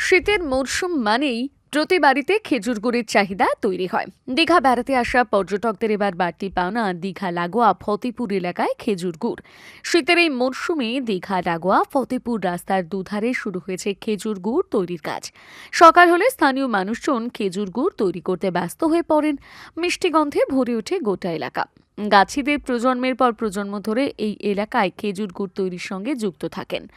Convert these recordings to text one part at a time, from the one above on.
শীতের মরশুম মানেই প্রতি বাড়িতে খেজুর গুড়ের চাহিদা তৈরি হয়। দীঘা বেড়াতে আসা পর্যটকদের এবার বাড়তি পাওনা দীঘা লাগোয়া ফতেপুর এলাকায় খেজুর গুড় শীতের এই মরশুমে দীঘা লাগোয়া ফতেপুর রাস্তার দুধারে শুরু হয়েছে খেজুর গুড় তৈরির কাজ। সকাল হলে স্থানীয় মানুষজন খেজুর গুড় তৈরি করতে ব্যস্ত হয়ে পড়েন। মিষ্টি গন্ধে ভরে ওঠে গোটা এলাকা। গাছিদের প্রজন্মের পর প্রজন্ম ধরে এই এলাকায় খেজুর গুড় তৈরির সঙ্গে যুক্ত থাকেন।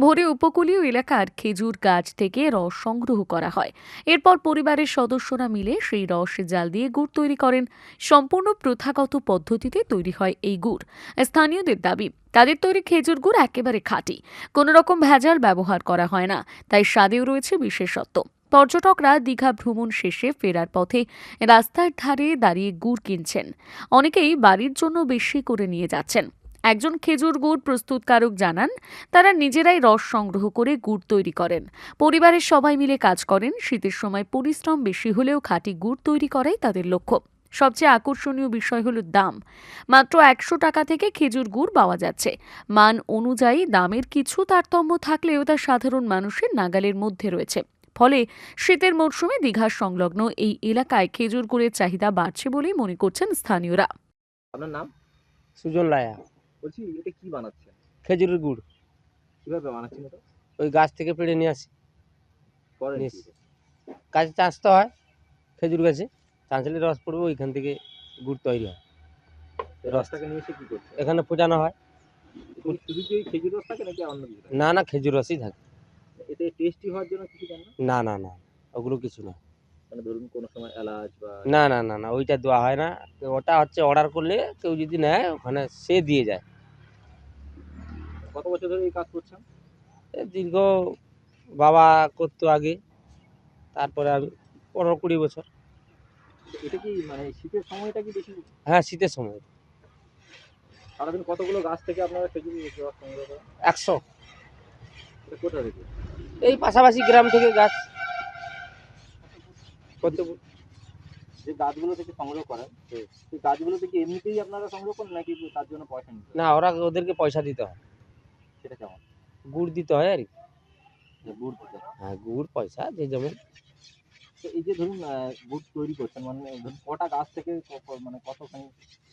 ভোরে উপকূলীয় এলাকার খেজুর গাছ থেকে রস সংগ্রহ করা হয়। এরপর পরিবারের সদস্যরা মিলে সেই রস জাল দিয়ে গুড় তৈরি করেন। সম্পূর্ণ প্রথাগত পদ্ধতিতে তৈরি হয় এই গুড়। স্থানীয়দের দাবি, তাদের তৈরি খেজুর গুড় একেবারে খাঁটি। কোনো রকম ভেজাল ব্যবহার করা হয় না, তাই স্বাদেও রয়েছে বিশেষত্ব। পর্যটকরা দীঘা ভ্রমণ শেষে ফেরার পথে রাস্তার ধারে দাঁড়িয়ে গুড় কিনছেন। অনেকেই বাড়ির জন্য বেশি করে নিয়ে যাচ্ছেন। একজন খেজুর গুড় প্রস্তুতকারক জানান, তারা নিজেরাই রস সংগ্রহ করে গুড় তৈরি করেন। পরিবারের সবাই মিলে কাজ করেন, শীতের সময় পরিশ্রম বেশি হলেও খাঁটি গুড় তৈরি করাই তাদের লক্ষ্য। সবচেয়ে আকর্ষণীয় বিষয় হলো দাম। মাত্র একশো টাকা থেকে খেজুর গুড় পাওয়া যাচ্ছে। মান অনুযায়ী দামের কিছু তারতম্য থাকলেও তা সাধারণ মানুষের নাগালের মধ্যে রয়েছে। ফলে শীতের মরশুমে দীঘার সংলগ্ন এই এলাকায় খেজুর গুড়ের চাহিদা বাড়ছে বলেই মনে করছেন স্থানীয়রা। আপনার নাম? সুজন লায়া বলছি এটা কি বানাচ্ছেন? খেজুরের গুড়। কীভাবে বানাচ্ছেন এটা? ওই গাছ থেকে পেড়ে নিয়ে আসি? গাছে চাষতে হয় খেজুর গাছে। চাঁচলে রস পড়বে ওইখান থেকে গুড় তৈরি হয়। রসটাকে নিয়ে এসে কি করছেন? এখানে ফোটানো হয়। শুধু শুধু কি খেজুর রস থাকে নাকি অন্য না না খেজুর রসই থাকে। এতে টেস্টি হওয়ার জন্য কিছু দেন না? না না না ওগুলো কিছু না। মানে ধরুন কোনো সময় এলাচ বা না না না না ওইটা দেওয়া হয় না। ওটা হচ্ছে অর্ডার করলে কেউ যদি নেয় ওখানে সে দিয়ে যায়। কত বছর ধরে এই কাজ করছেন? এ দীর্ঘ বাবা করতো আগে তারপরে আমি পনেরো কুড়ি বছর। এটা কি মানে শীতের সময়টা কি বেশি? হ্যাঁ শীতের সময়। সারাদিন কতগুলো গাছ থেকে আপনারা খেজুর রস সংগ্রহ করেন? একশো। এই পাশাপাশি গ্রাম থেকে গাছ। করতে যে গাছগুলো থেকে সংগ্রহ করেন সেই গাছগুলো থেকে এমনিতেই আপনারা সংগ্রহ করেন নাকি তার জন্য পয়সা নিতে না ওরা ওদেরকে পয়সা দিতে হয়। সেটা কেমন? গুড় দিতে হয় আর কি। গুড় দিতে হ্যাঁ। গুড় পয়সা যে যেমন। তো এই যে ধরুন গুড় তৈরি করছেন মানে ধরুন কটা গাছ থেকে মানে কতখানি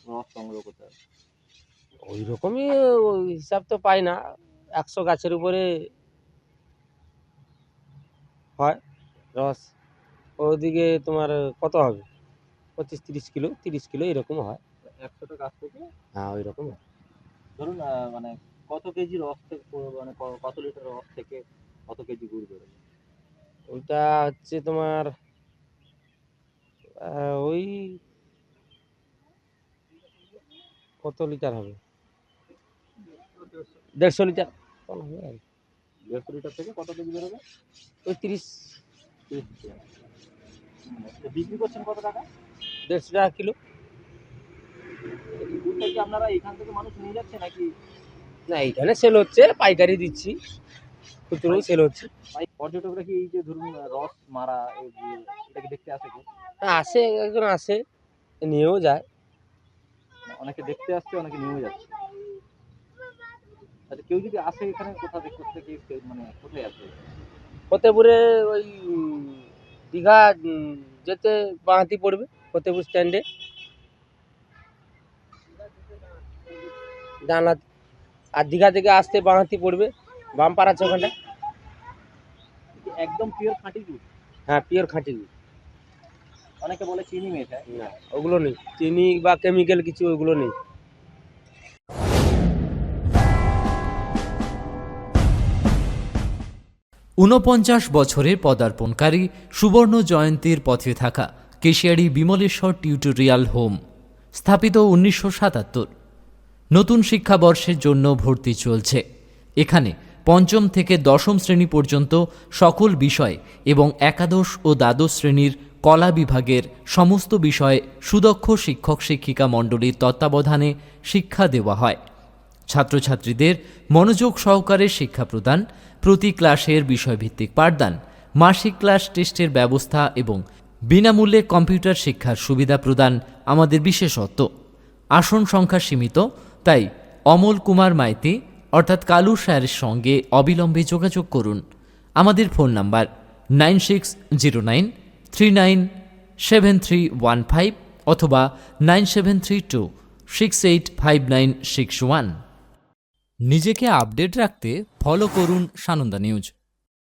রস সংগ্রহ করতে হয়? ওই রকমই হিসাব তো পাই না। একশো গাছের উপরে হয়। রস। ওদিকে তোমার কত হবে? পঁচিশ তিরিশ কিলো তিরিশ কিলো এরকম হয়। একশোটা গাছ থেকে? হ্যাঁ ওই রকম হয়। ধরুন মানে কত কেজি রস থেকে মানে কত লিটার রস থেকে কত কেজি গুড় বেরোবে ওইটা হচ্ছে তোমার ওই কত লিটার হবে? দেড়শো লিটার। হবে আর কি। দেড়শো লিটার থেকে কত কেজি বেরোবে? ওই তিরিশ তো বিক্রি করছেন কত টাকা? দেড়শো টাকা কিলো। কি আপনারা এখান থেকে মানুষ নিয়ে যাচ্ছে নাকি? না এইখানে সেল হচ্ছে পাইকারি দিচ্ছি। খুচরো সেল হচ্ছে। পর্যটকরা কি এই যে ধরুন রস মারা এটাকে দেখতে আসে কি আসে একজন আসে নিয়েও যায়। অনেকে দেখতে আসছে অনেকে নিয়েও যাচ্ছে। আচ্ছা কেউ যদি আসে এখানে কোথা থেকে কোথা থেকে মানে কোথায় আসে? ফতেপুরে ওই দীঘা যেতে বাঁহাতি পড়বে ফতেপুর স্ট্যান্ডে জানলা আর দীঘা থেকে আসতে বাঁহাতি পড়বে বাম পাড়া আছে ওখানটা একদম পিওর খাঁটি দুধ? হ্যাঁ পিওর খাঁটি দুধ। অনেকে বলে চিনি মেশায়। না ওগুলো নেই। চিনি বা কেমিক্যাল কিছু ওগুলো নেই। ঊনপঞ্চাশ বছরের পদার্পণকারী সুবর্ণ জয়ন্তীর পথে থাকা কেশিয়ারি বিমলেশ্বর টিউটোরিয়াল হোম, স্থাপিত উনিশশো সাতাত্তর। নতুন শিক্ষাবর্ষের জন্য ভর্তি চলছে। এখানে পঞ্চম থেকে দশম শ্রেণি পর্যন্ত সকল বিষয় এবং একাদশ ও দ্বাদশ শ্রেণির কলা বিভাগের সমস্ত বিষয়ে সুদক্ষ শিক্ষক শিক্ষিকা মণ্ডলীর তত্ত্বাবধানে শিক্ষা দেওয়া হয়। ছাত্রছাত্রীদের মনোযোগ সহকারে শিক্ষা প্রদান, প্রতি ক্লাসের বিষয়ভিত্তিক পাঠদান, মাসিক ক্লাস টেস্টের ব্যবস্থা এবং বিনামূল্যে কম্পিউটার শিক্ষার সুবিধা প্রদান আমাদের বিশেষত্ব। আসন সংখ্যা সীমিত, তাই অমল কুমার মাইতি অর্থাৎ কালু স্যারের সঙ্গে অবিলম্বে যোগাযোগ করুন। আমাদের phone number nine six zero nine, three nine, seven three one five অথবা nine seven three two, six eight five nine six one. নিজেকে আপডেট রাখতে ফলো করুন সানন্দা নিউজ